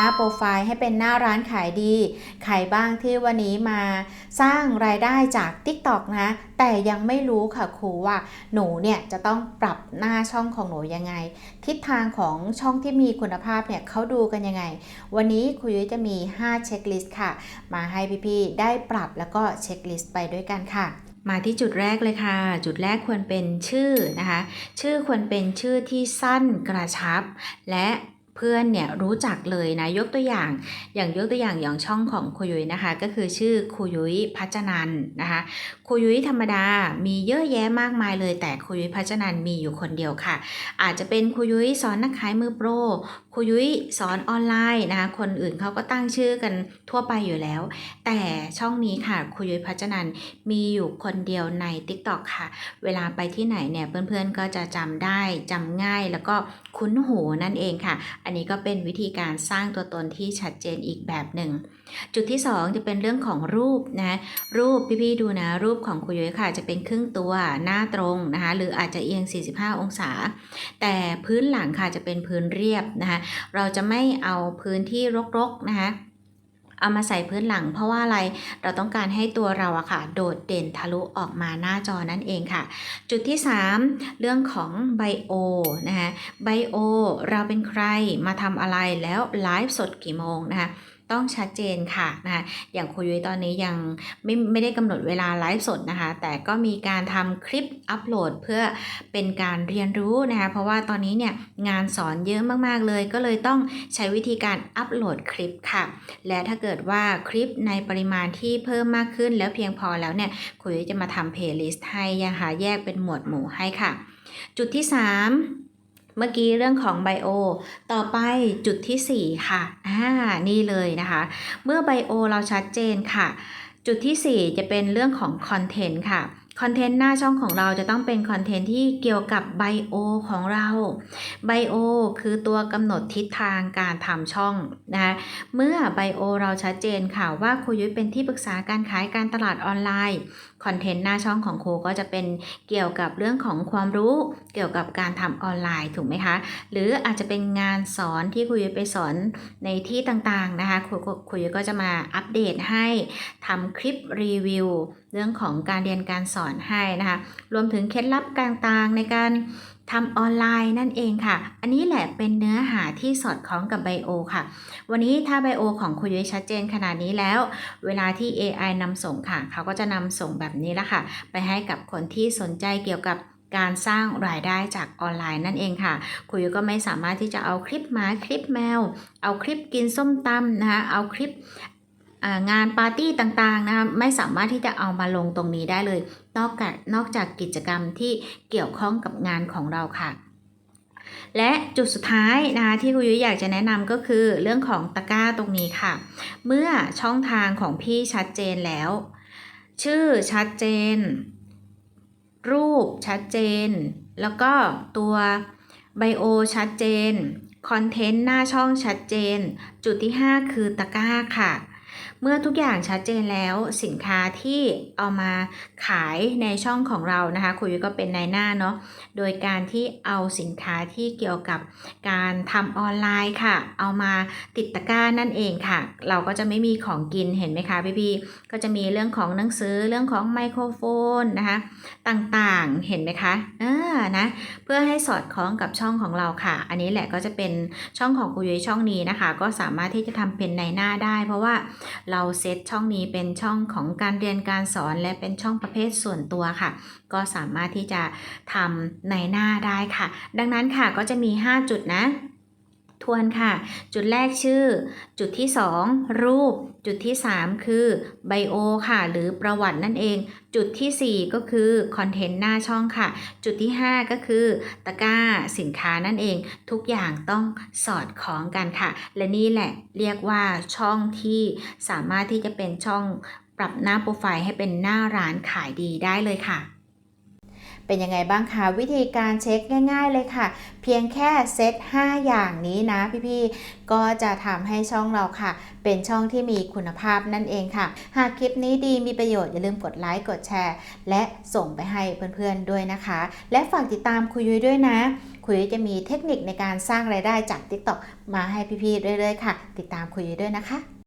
น้าโปรไฟล์ให้เป็นหน้าร้านขายดีใครบ้างที่วันนี้มาสร้างรายได้จาก TikTok นะ แต่ยังไม่รู้ค่ะครูว่าหนูเนี่ยจะต้องปรับหน้าช่องของหนูยังไง ทิศทางของช่องที่มีคุณภาพเนี่ยเขาดูกันยังไง วันนี้ครูยุ้ยจะมี 5 เช็คลิสต์ค่ะ มาให้พี่ๆได้ปรับแล้วก็เช็คลิสต์ไปด้วยกันค่ะมาที่จุดแรกเลยค่ะ จุดแรกควรเป็นชื่อนะคะ ชื่อควรเป็นชื่อที่สั้นกระชับ และ เพื่อนเนี่ยรู้จักเลยนะยกตัวอย่าง อย่างยกตัวอย่างอย่างช่องของครูยุ้ยนะคะ ก็คือชื่อครูยุ้ยพัชนันนะคะครูยุ้ยธรรมดามีเยอะแยะมากมายเลย แต่ครูยุ้ยพัชนันมีอยู่คนเดียวค่ะ อาจจะเป็นครูยุ้ยสอนนักขายมือโปรครูยุ้ยสอนออนไลน์นะคะคนอื่นเขาก็ตั้งชื่อกันทั่วไปอยู่แล้ว แต่ช่องนี้ค่ะครูยุ้ยพัชนันมีอยู่คนเดียวใน TikTok ค่ะ เวลาไปที่ไหนเนี่ยเพื่อนๆก็จะจำได้จำง่ายแล้วก็คุ้นหูนั่นเองค่ะอันนี้ก็เป็นวิธีการสร้างตัวตนที่ชัดเจนอีกแบบหนึ่ง จุดที่ 2 จะเป็นเรื่องของรูปนะรูปพี่ๆดูนะ รูปของคุยยุ้ยค่ะจะเป็นครึ่งตัวหน้าตรงนะคะหรืออาจจะเอียง 45 องศา แต่พื้นหลังค่ะจะเป็นพื้นเรียบนะคะเราจะไม่เอาพื้นที่รกๆนะคะ เอามาใส่พื้นหลัง เพราะว่าอะไรเราต้องการให้ตัวเราอะค่ะ โดดเด่นทะลุออกมาหน้าจอนั่นเองค่ะ จุดที่ 3 เรื่องของไบโอนะคะไบโอเราเป็นใครมาทำอะไรแล้วไลฟ์สดกี่โมงนะคะ ต้องชัดเจนค่ะนะคะอย่างครูยุ้ยตอนนี้ยังไม่ไม่ได้กำหนดเวลาไลฟ์สดนะคะ แต่ก็มีการทำคลิปอัปโหลดเพื่อเป็นการเรียนรู้นะคะ เพราะว่าตอนนี้เนี่ยงานสอนเยอะมากๆเลย ก็เลยต้องใช้วิธีการอัปโหลดคลิปค่ะ และถ้าเกิดว่าคลิปในปริมาณที่เพิ่มมากขึ้นแล้วเพียงพอแล้วเนี่ยครูยุ้ยจะมาทำเพลย์ลิสต์ให้นะคะแยกเป็นหมวดหมู่ให้ค่ะ จุดที่ 3 เมื่อกี้เรื่องของไบโอ ต่อไปจุดทีสี่ 4 ค่ะ อ่า นี่เลยนะคะ เมื่อไบโอเราชัดเจนค่ะ จุดที่ 4 จะเป็นเรื่องของคอนเทนต์ค่ะ คอนเทนต์หน้าช่องของเราจะต้องเป็นคอนเทนต์ที่เกี่ยวกับไบโอของเราไบโอคือตัวกำหนดทิศทางการทำช่องนะคะเมื่อไบโอเราชัดเจนค่ะว่าครูยุ้ยเป็นที่ปรึกษาการขายการตลาดออนไลน์คอนเทนต์หน้าช่องของครูก็จะเป็นเกี่ยวกับเรื่องของความรู้เกี่ยวกับการทำออนไลน์ถูกไหมคะ หรืออาจจะเป็นงานสอนที่ครูยุ้ยไปสอนในที่ต่างๆนะคะครูครูยุ้ยก็จะมาอัปเดตให้ทำคลิปรีวิวเรื่องของการเรียนการสอนให้นะคะ รวมถึงเคล็ดลับต่างๆ ในการทำออนไลน์นั่นเองค่ะ อันนี้แหละเป็นเนื้อหาที่สอดคล้องกับไบโอค่ะ วันนี้ถ้าไบโอของครูยุ้ยชัดเจนขนาดนี้แล้ว เวลาที่ AI นำส่งค่ะ เขาก็จะนำส่งแบบนี้ละค่ะ ไปให้กับคนที่สนใจเกี่ยวกับการสร้างรายได้จากออนไลน์นั่นเองค่ะครูยุ้ยก็ไม่สามารถที่จะเอาคลิปหมาคลิปแมว เอาคลิปกินส้มตำนะคะ เอาคลิป งานปาร์ตี้ต่างๆนะคะไม่สามารถที่จะเอามาลงตรงนี้ได้เลย นอกจากนอกจากกิจกรรมที่เกี่ยวข้องกับงานของเราค่ะ และจุดสุดท้ายนะคะที่ครูยุ้ยอยากจะแนะนำก็คือเรื่องของตะกร้าตรงนี้ค่ะ เมื่อช่องทางของพี่ชัดเจนแล้ว ชื่อชัดเจน รูปชัดเจน แล้วก็ตัวไบโอชัดเจนคอนเทนต์หน้าช่องชัดเจน จุดที่ 5 คือตะกร้าค่ะ เมื่อทุกอย่างชัดเจนแล้วสินค้าที่เอามาขายในช่องของเรานะคะคุยก็เป็นในหน้าเนาะโดยการที่เอาสินค้าที่เกี่ยวกับการทำออนไลน์ค่ะ เอามาติดตะกร้านั่นเองค่ะ เราก็จะไม่มีของกินเห็นไหมคะพี่ๆก็จะมีเรื่องของหนังสือเรื่องของไมโครโฟนนะคะต่างๆเห็นไหมคะเออนะเพื่อให้สอดคล้องกับช่องของเราค่ะ อันนี้แหละก็จะเป็นช่องของคุยยช่องนี้นะคะ ก็สามารถที่จะทำเป็นในหน้าได้ เพราะว่าเราเซตช่องนี้เป็นช่องของการเรียนการสอนและเป็นช่องประเภทส่วนตัวค่ะ ก็สามารถที่จะทำในหน้าได้ค่ะ ดังนั้นค่ะก็จะมี 5 จุดนะ ทวนค่ะ จุดแรกชื่อ จุดที่ 2 รูป จุดที่ 3 คือไบโอค่ะ หรือประวัตินั่นเอง จุดทีสี่ 4 ก็คือคอนเทนต์หน้าช่องค่ะ จุดที่ 5 ก็คือตะกร้าสินค้านั่นเอง ทุกอย่างต้องสอดคล้องกันค่ะ และนี่แหละเรียกว่าช่องที่สามารถที่จะเป็นช่องปรับหน้าโปรไฟล์ให้เป็นหน้าร้านขายดีได้เลยค่ะ เป็นยังไงบ้างคะวิธีการเช็คง่าย ๆ เลยค่ะ เพียงแค่เซต 5 อย่างนี้นะพี่ๆก็จะทำให้ช่องเราค่ะ เป็นช่องที่มีคุณภาพนั่นเองค่ะ หากคลิปนี้ดีมีประโยชน์อย่าลืมกดไลค์กดแชร์ และส่งไปให้เพื่อนๆด้วยนะคะ และฝากติดตามคุยยุ้ยด้วยนะ คุคุยจะมีเทคนิคในการสร้างรายได้จาก TikTok มาให้พี่ๆเรื่อยๆค่ะ ติดตามคุยด้วยนะคะ